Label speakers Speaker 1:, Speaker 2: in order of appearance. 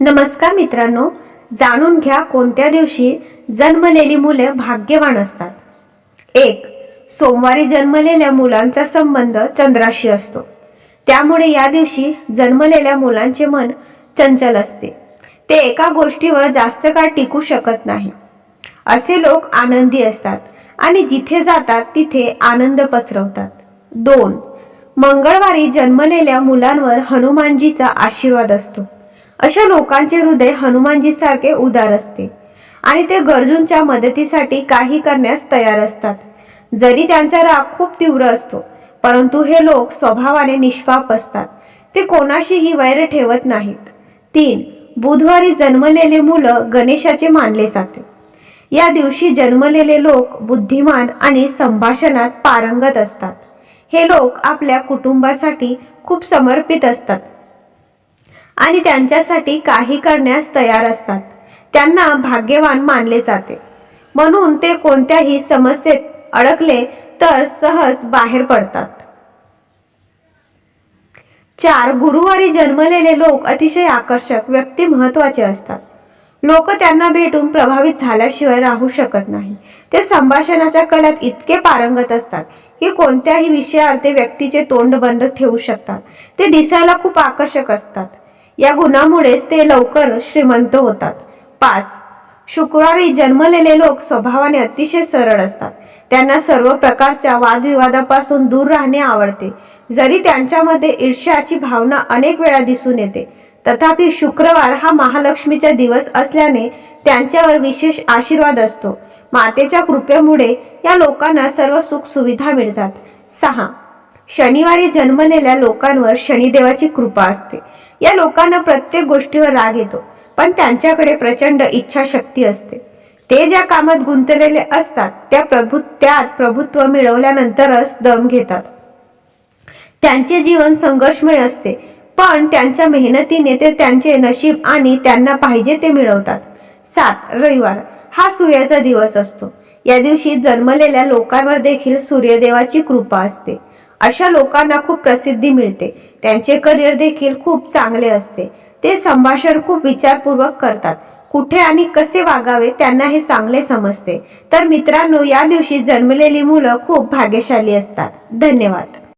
Speaker 1: नमस्कार मित्रांनो जाणून घ्या कोणत्या दिवशी जन्मलेली मुले भाग्यवान असतात. एक सोमवारी जन्मलेल्या मुलांचा संबंध चंद्राशी असतो. त्यामुळे या दिवशी जन्मलेल्या मुलांचे मन चंचल असते. ते एका गोष्टीवर जास्त काळ टिकू शकत नाही. असे लोक आनंदी असतात आणि जिथे जातात तिथे आनंद पसरवतात. दोन मंगळवारी जन्मलेल्या मुलांवर हनुमानजीचा आशीर्वाद असतो. अशा लोकांचे हृदय हनुमानजीसारखे उदार असते. आणि ते गरजूंच्या मदतीसाठी काही करण्यास तयार असतात. जरी त्यांचा राग खूप तीव्र असतो परंतु हे लोक स्वभावाने निष्पाप असतात. ते कोणाशीही वैर ठेवत नाहीत. तीन बुधवारी जन्मलेले मुलं गणेशाचे मानले जाते. या दिवशी जन्मलेले लोक बुद्धिमान आणि संभाषणात पारंगत असतात. हे लोक आपल्या कुटुंबासाठी खूप समर्पित असतात. आणि त्यांच्यासाठी काही करण्यास तयार असतात. त्यांना भाग्यवान मानले जाते. म्हणून ते कोणत्याही समस्येत अडकले तर सहज बाहेर पडतात. चार गुरुवारी जन्मलेले लोक अतिशय आकर्षक व्यक्ती महत्त्वाचे असतात. लोक त्यांना भेटून प्रभावित झाल्याशिवाय राहू शकत नाही. ते संभाषणाच्या कलात इतके पारंगत असतात की कोणत्याही विषयावर ते व्यक्तीचे तोंड बंद ठेवू शकतात. ते दिसायला खूप आकर्षक असतात. या गुणामुळेच ते लवकर श्रीमंत होतात. पाच. शुक्रवारी जन्मलेले लोक स्वभावाने अतिशय सरळ असतात. त्यांना सर्व प्रकारच्या वादविवादापासून दूर राहणे आवडते. जरी त्यांच्यामध्ये ईर्ष्याची भावना अनेक वेळा दिसून येते तथापि शुक्रवार हा महालक्ष्मीचा दिवस असल्याने त्यांच्यावर विशेष आशीर्वाद असतो. मातेच्या कृपेमुळे या लोकांना सर्व सुख सुविधा मिळतात. सहा. शनिवारी जन्मलेल्या लोकांवर शनिदेवाची कृपा असते. या लोकांना प्रत्येक गोष्टीवर राग येतो पण त्यांच्याकडे प्रचंड इच्छाशक्ती असते. ते ज्या कामात गुंतलेले असतात त्या प्रभु त्यात प्रभुत्व मिळवल्यानंतरच दम घेतात. त्यांचे जीवन संघर्षमय असते पण त्यांच्या मेहनतीने ते त्यांचे नशीब आणि त्यांना पाहिजे ते मिळवतात. सात रविवार हा सूर्याचा दिवस असतो. या दिवशी जन्मलेल्या लोकांवर देखील सूर्यदेवाची कृपा असते. अशा लोकांना खूप प्रसिद्धी मिळते. त्यांचे करिअर देखील खूप चांगले असते. ते संभाषण खूप विचारपूर्वक करतात. कुठे आणि कसे वागावे त्यांना हे चांगले समजते. तर मित्रांनो या दिवशी जन्मलेली मुलं खूप भाग्यशाली असतात. धन्यवाद.